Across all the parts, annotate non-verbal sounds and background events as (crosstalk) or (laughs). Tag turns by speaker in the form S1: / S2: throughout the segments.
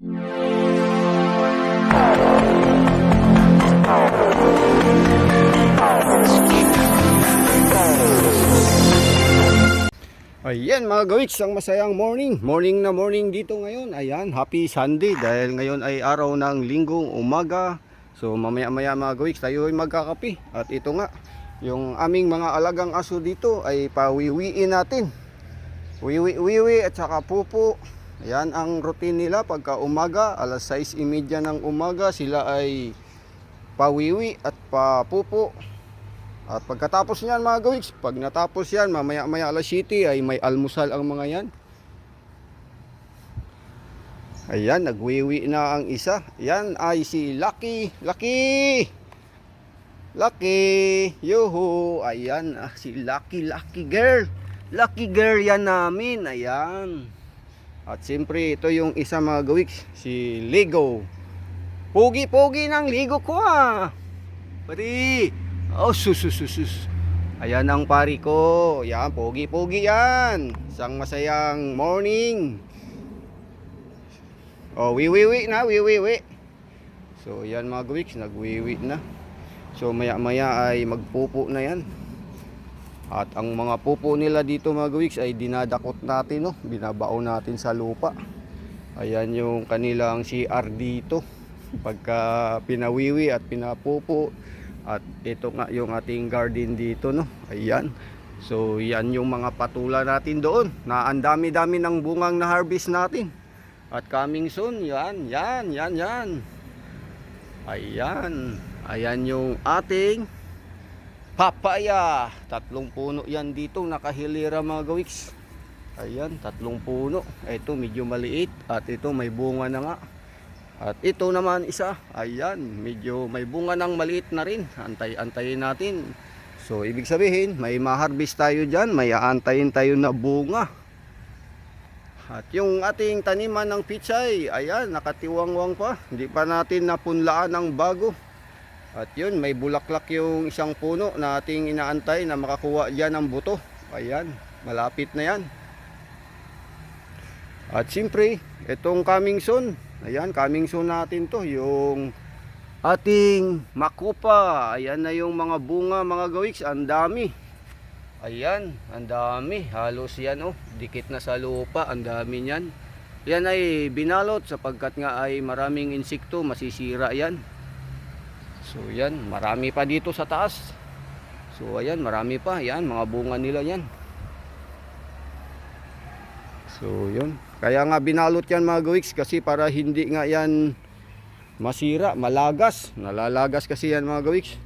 S1: Ayan mga gawiks, ang masayang morning. Morning na morning dito ngayon. Ayan, happy Sunday dahil ngayon ay araw ng linggong umaga. So mamaya maya mga gawiks, tayo ay magkakapi. At ito nga, yung aming mga alagang aso dito ay pawiwiin natin. Wiwi-wiwi at saka pupo. Ayan ang routine nila pagka umaga, alas 6.30 ng umaga sila ay pawiwi at papupo. At pagkatapos niyan mga gawiks, pag natapos yan, mamaya maya alas 7 ay may almusal ang mga yan. Ayan, nagwiwi na ang isa. Yan ay si Lucky. Lucky! Lucky! Yuhu! Ayan, ah, si Lucky, Lucky girl. Lucky girl yan namin. Ayan. At siyempre, ito yung isa mga gawiks, si Lego. Pugi-pugi ng Lego ko ah. Pari! Oh, sus, sus, sus. Ayan ang pari ko. Yan, pogi-pogi yan. Isang masayang morning. Oh, wiwiwi na, wiwiwi. So, yan mga gawiks, nagwiwi na. So, maya-maya ay magpupo na yan. At ang mga pupo nila dito mga gawiks ay dinadakot natin, no? Binabaon natin sa lupa. Ayan yung kanilang CR dito. Pagka pinawiwi at pinapupo, at ito nga yung ating garden dito no. Ayan. So yan yung mga patula natin doon. Na ang dami-dami ng bungang na harvest natin. At coming soon, yan, yan, yan, yan. Ayan. Ayan yung ating papaya. Tatlong puno yan dito, nakahilira mga gawiks. Ayan, tatlong puno. Ito medyo maliit at ito may bunga na nga. At ito naman isa, ayan, medyo may bunga ng maliit na rin. Antay-antayin natin. So, ibig sabihin, may ma-harvest tayo dyan, may aantayin tayo na bunga. At yung ating taniman ng pichay, ayan, nakatiwangwang pa. Hindi pa natin napunlaan ng bago. At yun, may bulaklak yung isang puno na ating inaantay na makakuha dyan ng buto. Ayan, malapit na yan. At siyempre, itong coming soon, Ayan, coming soon natin to, yung ating makupa. Ayan na yung mga bunga, mga gawiks, ang dami. Ayan, ang dami. Halos yan, oh, dikit na sa lupa, ang dami niyan. Yan ay binalot sapagkat nga ay maraming insekto, masisira yan. So yan, marami pa dito sa taas. So ayan, marami pa. Yan, mga bunga nila yan. So yun. Kaya nga binalot yan mga gawiks kasi para hindi nga yan masira, malagas. Nalalagas kasi yan mga gawiks.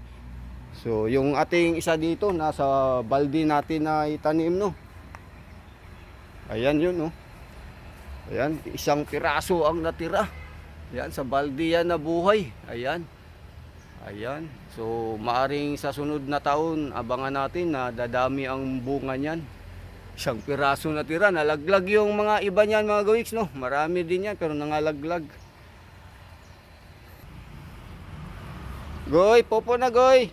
S1: So yung ating isa dito nasa baldi natin na itanim no. Ayan yun no. Ayan, isang piraso ang natira. Ayan, sa baldi yan na buhay. Ayan. Ayan. So maaring sa sunod na taon abangan natin na dadami ang bunga niyan. Isang piraso na tira, nalaglag yung mga iba niyan mga gawiks, no? Marami din yan, pero nangalaglag. Goy, popo na goy!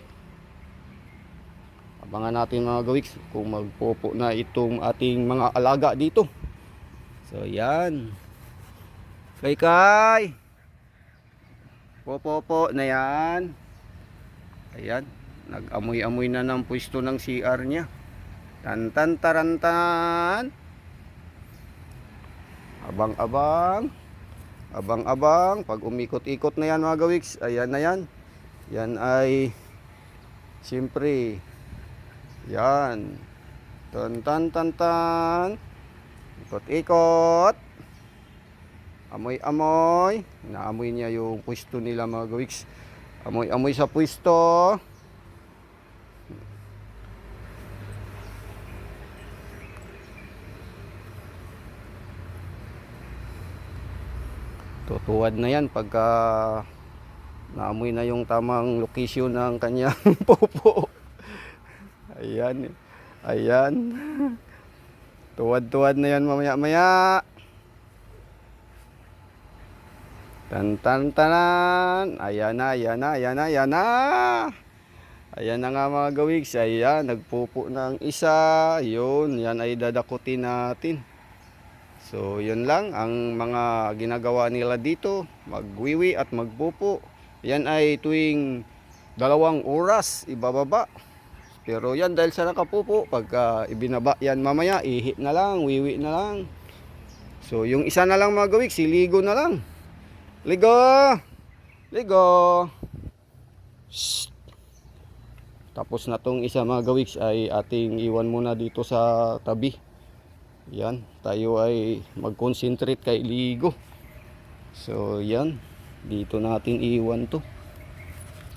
S1: Abangan natin mga gawiks kung magpopo na itong ating mga alaga dito. So, yan. Kay kay! Popo na yan. Ayan, nag-amoy-amoy na ng pwesto ng CR niya. Tan tan tarantan. Abang-abang. Abang-abang. Pag umikot-ikot na yan mga gawiks, ayan na yan. Yan ay siyempre yan. Tan tan tan tan. Ikot-ikot. Amoy-amoy. Naamoy niya yung pwesto nila mga gawiks. Amoy-amoy sa pwesto. tutuwad na yan pagka naamoy na yung tamang location ng kanyang (laughs) popo. Ayan. Ayan. Tuwad-tuwad na yan mamaya-maya. Tan tan tanan. Ayan na, ayan na, ayan na, ayan na. Ayan na nga mga gawigs. Ayan, nagpupo na ang isa. Yun, yan ay dadakutin natin. So, yun lang ang mga ginagawa nila dito, magwiwi at magpupo. Yan ay tuwing dalawang oras ibababa. Pero yan dahil sa nakapupo, pagka ibinaba yan mamaya, ihi na lang, wiwi na lang. So, yung isa na lang mga gawik, si Ligo na lang. Ligo! Ligo! Shh! Tapos na tong isa mga gawiks ay ating iwan muna dito sa tabi. Yan, tayo ay mag-concentrate kay Ligo. So, yan. Dito natin iwan to.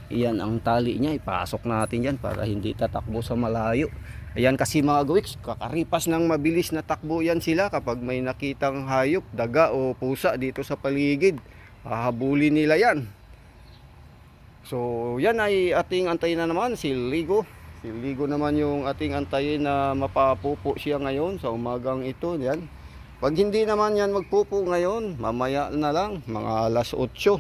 S1: Yan ang tali niya, ipasok natin yan para hindi tatakbo sa malayo. Ayan kasi mga gawiks, kakaripas ng mabilis na takbo yan sila kapag may nakitang hayop, daga o pusa dito sa paligid. Hahabulin nila yan. So, yan ay ating antayin na naman si Ligo. Si Ligo naman yung ating antayin na mapapupo siya ngayon sa umagang ito. Yan. Pag hindi naman yan magpupo ngayon, mamaya na lang, mga alas 8.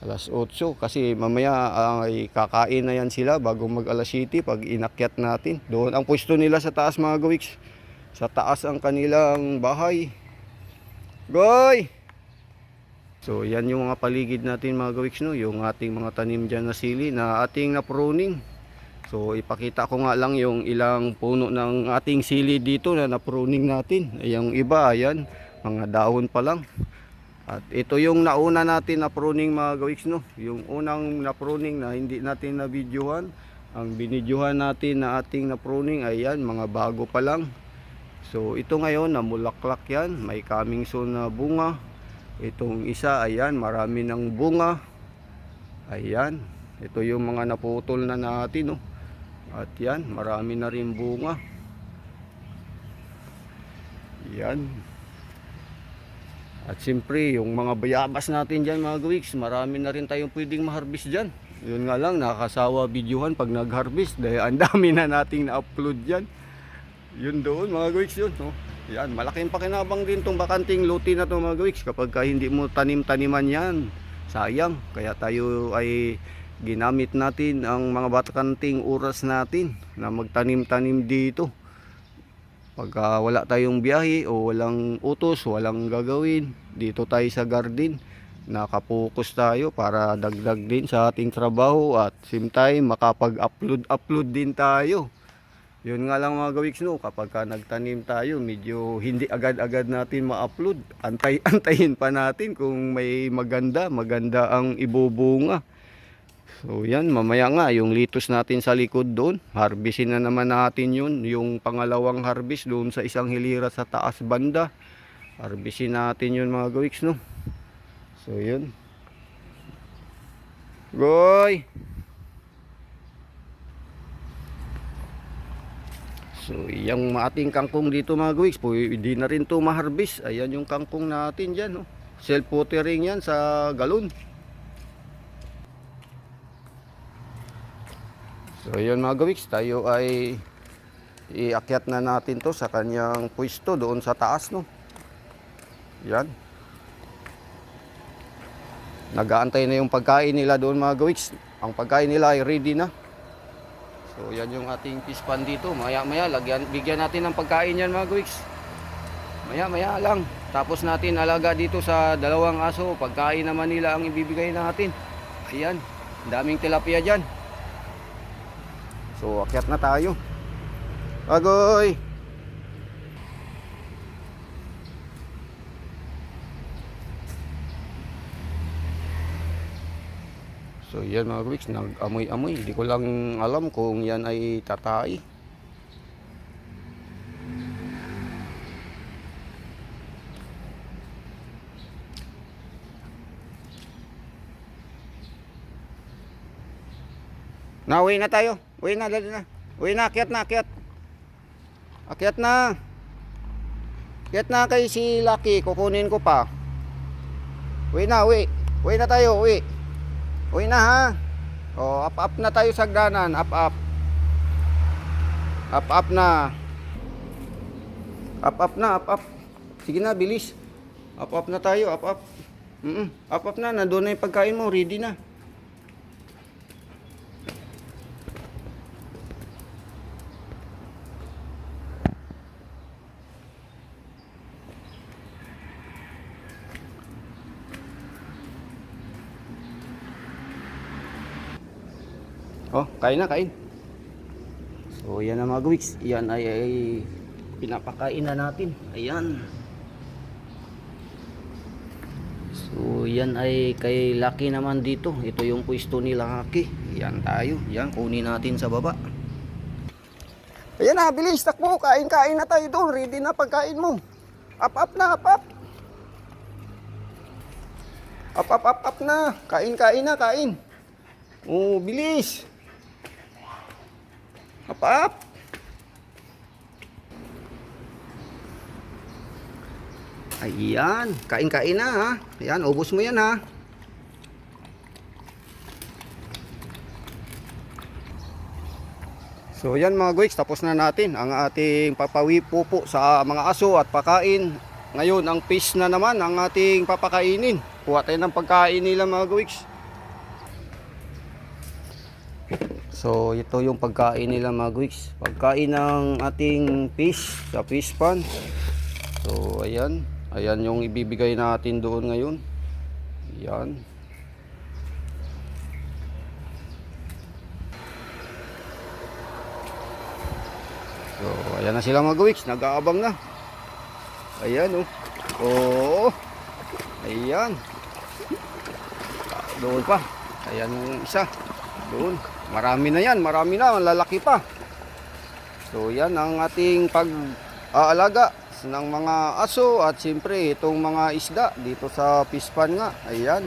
S1: Alas 8 kasi mamaya ay kakain na yan sila bago mag alas 7 pag inakyat natin. Doon ang pwesto nila sa taas mga gawiks. Sa taas ang kanilang bahay. Goy! So yan yung mga paligid natin mga gawiks no, yung ating mga tanim dyan na sili na ating na-pruning. So ipakita ko nga lang yung ilang puno ng ating sili dito na na-pruning natin. Yung iba ayan, mga dahon pa lang. At ito yung nauna natin na pruning mga gawiks no, yung unang na pruning na hindi natin na videohan. Ang binidyohan natin na ating na pruning ay yan, mga bago pa lang. So ito ngayon namulaklak yan, may coming soon na bunga. Itong isa, ayan, marami ng bunga. Ayan, ito yung mga naputol na natin, no. At yan, marami na rin bunga. Yan. At siyempre, yung mga bayabas natin dyan, mga gawiks, marami na rin tayong pwedeng maharbis dyan. Yun nga lang, nakakasawa videohan pag nag-harvest dahil ang (laughs) dami na nating na-upload dyan. Yun doon, mga gawiks yun, no. Yan, malaking pakinabang din tong bakanting luti na to mga gawiks kapag ka hindi mo tanim-taniman yan. Sayang, kaya tayo ay ginamit natin ang mga bakanting oras natin na magtanim-tanim dito. Pagka wala tayong biyahe o walang utos, walang gagawin, dito tayo sa garden. Nakapokus tayo para dagdag din sa ating trabaho at same time makapag-upload upload din tayo. Yun nga lang mga gawiks no, kapag ka nagtanim tayo, medyo hindi agad-agad natin ma-upload. Antay-antayin (laughs) pa natin kung may maganda, maganda ang ibubunga. So yan, mamaya nga, yung litos natin sa likod doon, harvestin na naman natin yun. Yung pangalawang harvest doon sa isang hilira sa taas banda. Harvestin natin yun mga gawiks no. So yun. Goy! So, yung ating kangkong dito mga guwiks, hindi na rin to maharbis. Ayan yung kangkong natin dyan. No? Self-watering yan sa galon. So, yun mga guwiks, tayo ay iakyat na natin to sa kanyang pwesto doon sa taas. No? Yan. Nagaantay na yung pagkain nila doon mga guwiks. Ang pagkain nila ay ready na. So yan yung ating fish pan dito. Maya maya lagyan bigyan natin ng pagkain yan mga guwiks. Maya maya lang. Tapos natin alaga dito sa dalawang aso. Pagkain naman nila ang ibibigay natin. Ayan. Daming tilapia diyan. So akyat na tayo. Agoy! So yan mga weeks, nag-amoy-amoy. Hindi ko lang alam kung yan ay tatay. Na, uwi na tayo. Uwi na, dali na. Uwi na, akyat na, akyat. Akyat na. Akyat na kay si Lucky. Kukunin ko pa. Uwi na, uwi. Uwi na tayo, uwi. Uwi na ha. O, up up na tayo sa hagdanan. Up up. Up up na. Up up na, up up. Sige na, bilis. Up up na tayo, up up. Mm -mm. Up up na, nandun na yung pagkain mo, ready na. Oh, kain na, kain. So, yan na mga gawiks. Yan ay, ay pinapakain na natin. Ayan. So, yan ay kay Lucky naman dito. Ito yung pwesto ni Lucky. Yan tayo. Yan, kunin natin sa baba. Ayan na, bilis, takbo. Kain-kain na tayo doon. Ready na pagkain mo. Up, up na, up, up. Up, up, up, up na. Kain-kain na, kain. Oh, bilis. Up, up. Ayan, kain-kain na ha. Ayan, ubos mo yan ha. So yan mga guys, tapos na natin ang ating papawi sa mga aso at pakain. Ngayon, ang fish na naman ang ating papakainin. Kuha tayo ng pagkain nila mga guys. So ito yung pagkain nila mga guys. Pagkain ng ating fish sa fish pan. So ayan, ayan yung ibibigay natin doon ngayon. Yan. So, ayan na sila mga gawiks, nag-aabang na. Ayan oh. Oo. Ayan. Doon pa. Ayan yung isa. Doon. Marami na yan, marami na, lalaki pa. So, yan ang ating pag-aalaga ng mga aso at siyempre itong mga isda dito sa pispan nga. Ayan.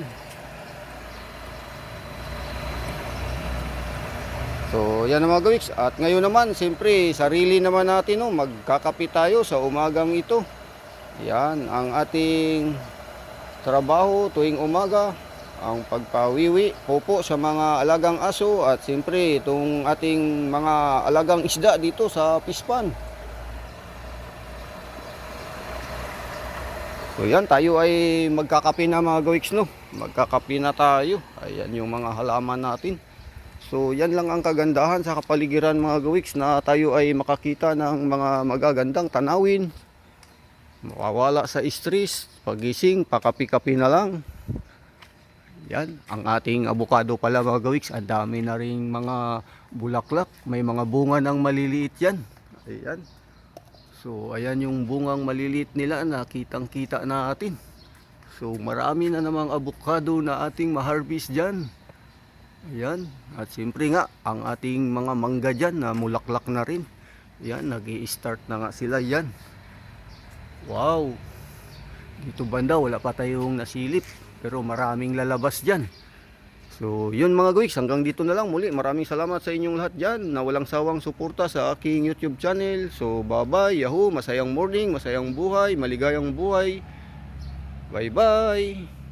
S1: So, yan ang mga gawiks. At ngayon naman, siyempre, sarili naman natin, no, magkakapi tayo sa umagang ito. Yan, ang ating trabaho tuwing umaga, ang pagpawiwi, popo sa mga alagang aso at siyempre itong ating mga alagang isda dito sa Pispan. So yan, tayo ay magkakapi na mga gawiks, no? Magkakapi na tayo. Ayan yung mga halaman natin. So yan lang ang kagandahan sa kapaligiran mga gawiks na tayo ay makakita ng mga magagandang tanawin. Mawawala sa stress, pagising, pakapi-kapi na lang. Yan, ang ating abukado pala mga gawiks, ang dami na ring mga bulaklak, may mga bunga ng maliliit yan. Ayan. So ayan yung bungang maliliit nila na kitang kita natin. So marami na namang abukado na ating maharvest dyan. Ayan. At siyempre nga, ang ating mga mangga dyan na mulaklak na rin. Yan, nag start na nga sila yan. Wow! Dito banda, wala pa tayong nasilip. Pero maraming lalabas dyan. So, yun mga guys, hanggang dito na lang muli. Maraming salamat sa inyong lahat dyan na walang sawang suporta sa aking YouTube channel. So, bye-bye, yahoo, masayang morning, masayang buhay, maligayang buhay. Bye-bye!